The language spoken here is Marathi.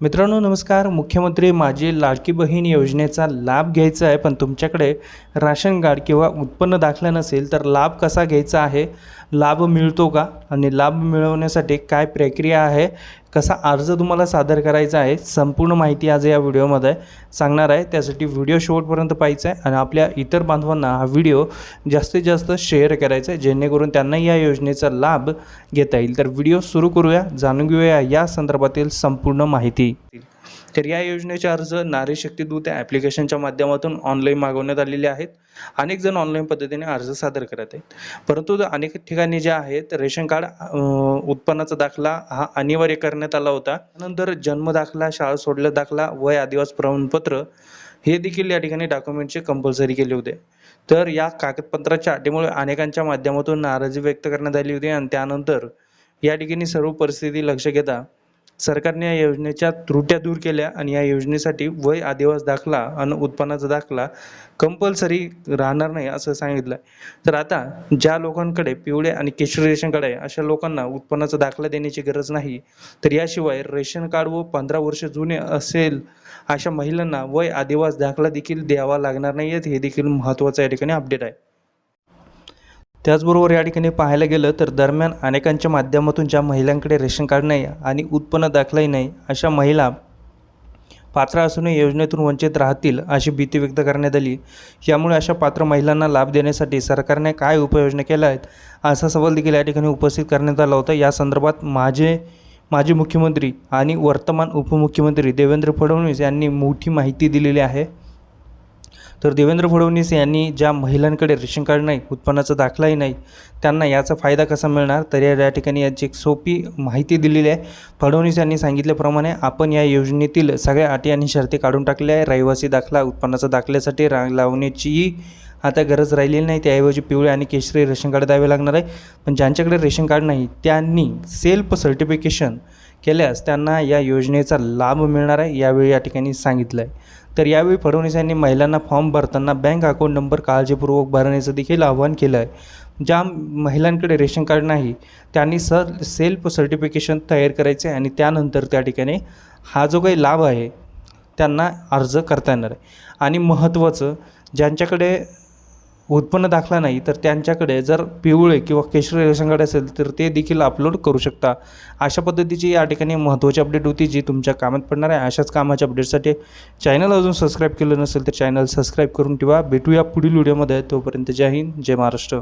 मित्रांनो नमस्कार. मुख्यमंत्री माझी लाडकी बहीण योजनेचा लाभ घ्यायचा आहे पण तुमच्याकडे राशन कार्ड किंवा उत्पन्न दाखला नसेल तर लाभ कसा घ्यायचा आहे? लाभ मिळतो का? आणि लाभ मिळवण्यासाठी काय प्रक्रिया आहे? कसा अर्ज तुम्हाला सादर करायचा आहे संपूर्ण माहिती आज या व्हिडिओमध्ये सांगणार आहे. त्यासाठी व्हिडिओ शेवटपर्यंत पाहायचा आहे आणि आपल्या इतर बांधवांना हा व्हिडिओ जास्तीत जास्त शेअर करायचा आहे जेणेकरून त्यांना या योजनेचा लाभ घेता येईल. तर व्हिडिओ सुरू करूया जाणून घेऊया या संदर्भातील संपूर्ण माहिती. तर या योजनेचे अर्ज नारी शक्ती दूत या ॲप्लिकेशनच्या माध्यमातून ऑनलाईन मागवण्यात आलेले आहेत. अनेक जण ऑनलाईन पद्धतीने अर्ज सादर करत आहेत. परंतु अनेक ठिकाणी जे आहेत रेशन कार्ड उत्पन्नाचा दाखला हा अनिवार्य करण्यात आला होता. त्यानंतर जन्म दाखला शाळा सोडल्या दाखला वय आदिवास प्रमाणपत्र हे देखील या ठिकाणी डॉक्युमेंटचे कंपल्सरी केले होते. तर या कागदपत्राच्या अटीमुळे अनेकांच्या माध्यमातून नाराजी व्यक्त करण्यात आली होती आणि त्यानंतर या ठिकाणी सर्व परिस्थिती लक्ष घेता सरकारने या योजनेच्या त्रुट्या दूर केल्या आणि या योजनेसाठी वय आदिवास दाखला आणि उत्पन्नाचा दाखला कंपल्सरी राहणार नाही असं सांगितलं तर आता ज्या लोकांकडे पिवळे आणि केशरी रेशन कार्ड आहे अशा लोकांना उत्पन्नाचा दाखला देण्याची गरज नाही तर याशिवाय रेशन कार्ड व पंधरा वर्ष जुने असेल अशा महिलांना वय आदिवास दाखला देखील द्यावा लागणार नाही हे देखील महत्वाचं या ठिकाणी अपडेट आहे. त्याचबरोबर या ठिकाणी पाहायला गेलं तर दरम्यान अनेकांच्या माध्यमातून ज्या महिलांकडे रेशन कार्ड नाही आणि उत्पन्न दाखलाही नाही अशा महिला पात्र असूनही योजनेतून वंचित राहतील अशी भीती व्यक्त करण्यात आली. यामुळे अशा पात्र महिलांना लाभ देण्यासाठी सरकारने काय उपाययोजना केल्या आहेत असा सवाल देखील या ठिकाणी उपस्थित करण्यात आला होता. या संदर्भात माझे माजी मुख्यमंत्री आणि वर्तमान उपमुख्यमंत्री देवेंद्र फडणवीस यांनी मोठी माहिती दिलेली आहे. तर देवेंद्र फडणवीस यांनी ज्या महिलांकडे रेशन कार्ड नाही उत्पन्नाचा दाखलाही नाही त्यांना याचा फायदा कसा मिळणार? तर या या ठिकाणी याची एक सोपी माहिती दिलेली आहे. फडणवीस यांनी सांगितल्याप्रमाणे आपण या योजनेतील सगळ्या अटी आणि शर्ती काढून टाकल्या आहे. रहिवासी दाखला उत्पन्नाचा दाखल्यासाठी रांग लावण्याचीही आता गरज राहिलेली नाही. त्याऐवजी पिवळे आणि केशरी रेशन कार्ड द्यावे लागणार आहे. पण ज्यांच्याकडे रेशन कार्ड नाही त्यांनी सेल्फ सर्टिफिकेशन केल्यास त्यांना या योजनेचा लाभ मिळणार आहे यावेळी या ठिकाणी सांगितलं आहे तर यावेळी फडणवीस यांनी महिलांना फॉर्म भरताना बँक अकाउंट नंबर काळजीपूर्वक भरण्याचं देखील आवाहन केलं आहे ज्या महिलांकडे रेशन कार्ड नाही त्यांनी स सेल्फ सर्टिफिकेशन तयार करायचे आणि त्यानंतर त्या ठिकाणी हा जो काही लाभ आहे त्यांना अर्ज करता येणार आहे. आणि महत्त्वाचं ज्यांच्याकडे उत्पन्न दाखला नाही तर त्यांच्याकडे जर पिवळे किंवा केशरी रेशन कार्ड असेल तर ते देखील अपलोड करू शकता. अशा पद्धतीची या ठिकाणी महत्त्वाची अपडेट होती जी तुमच्या कामात पडणार आहे. अशाच कामाच्या अपडेटसाठी चॅनल अजून सबस्क्राईब केलं नसेल तर चॅनल सबस्क्राईब करून ठेवा. भेटूया पुढील व्हिडिओमध्ये तोपर्यंत जय हिंद जय महाराष्ट्र.